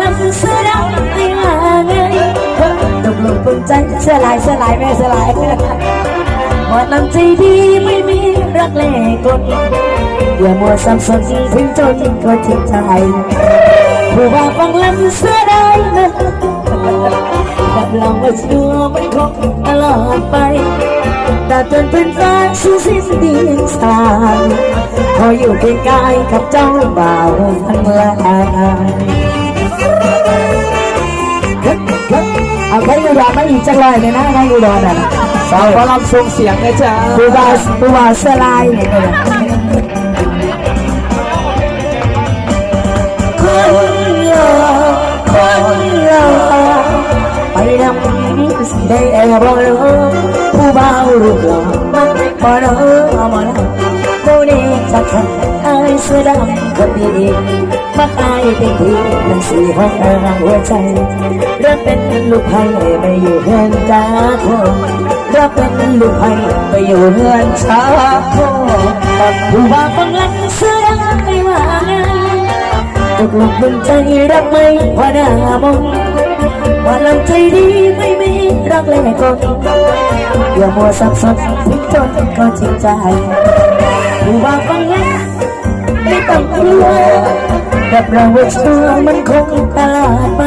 ลำเสื้อดำไม่มาไงตกลงปลงใจเสื้อลายเสื้อลายแม่เสื้อลายหมดลำใจดีไม่มีรักแลกดอย่ามัวสับสนถึงจนก็ทิ้งใจผู้ว่าฟังลำเสื้อได้นะรับรองว่าเชื่อมันคงตลอดไปแต่จนเป็นแฟนสู้สิ้นดีสายพออยู่ใกล้ๆกับเจ้าบ่าวทั้งหลาย มาอีกจังเลยเลยนะใครอุดรอะสาวพลังทรงเสียงนะจ๊ะบูบาบูบาเสลายเนี่ยคนเยอะคนเยอะไปดำได้แอบบอกผู้บ่าวรูปหล่อมันบ่เด้อบ่เด้อโมเดจักขันไอ้ เสื้อดำคนดีมาตายเป็นทีมันสีห้องหัวใจเริ่มเป็นลูกไผ่ไม่อยู่เฮือนจ้าคนเราเป็นลูกไผ่ไปอยู่เฮือนชาโคตัดผู้ว่าฟังลันเสื้อไม่ว่าไงตกลงเป็นใจรักไม่พอดามงว่าลำใจดีไม่มีรักแลกดอย่ามัวสับสนถึงจนก็จริงใจผู้ว่าฟังลันไม่ ต้องกลัวแบบเราเชื่อมันคงตลอดไป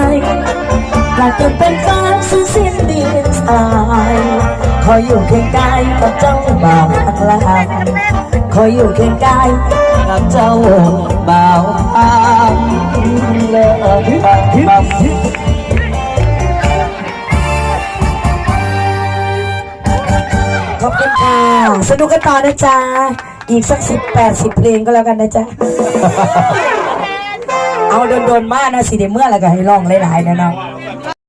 หากจะเป็นฟ้าสิ้นสิ้นดีสายขอยอยู่เคียงกายกับเจ้าบ่าวอักลาขอยอยู่เคียงกายกับเจ้าบ่าวอักลาขอบคุณค่ะสนุกกันต่อนะจ๊ะ อีกสักสิบแปดสิบเพลงก็แล้วกันนะจ๊ะ เอาโดนๆมากนะสิเดเมื่อแล้วก็ให้ร้องหลายๆนะเนาะ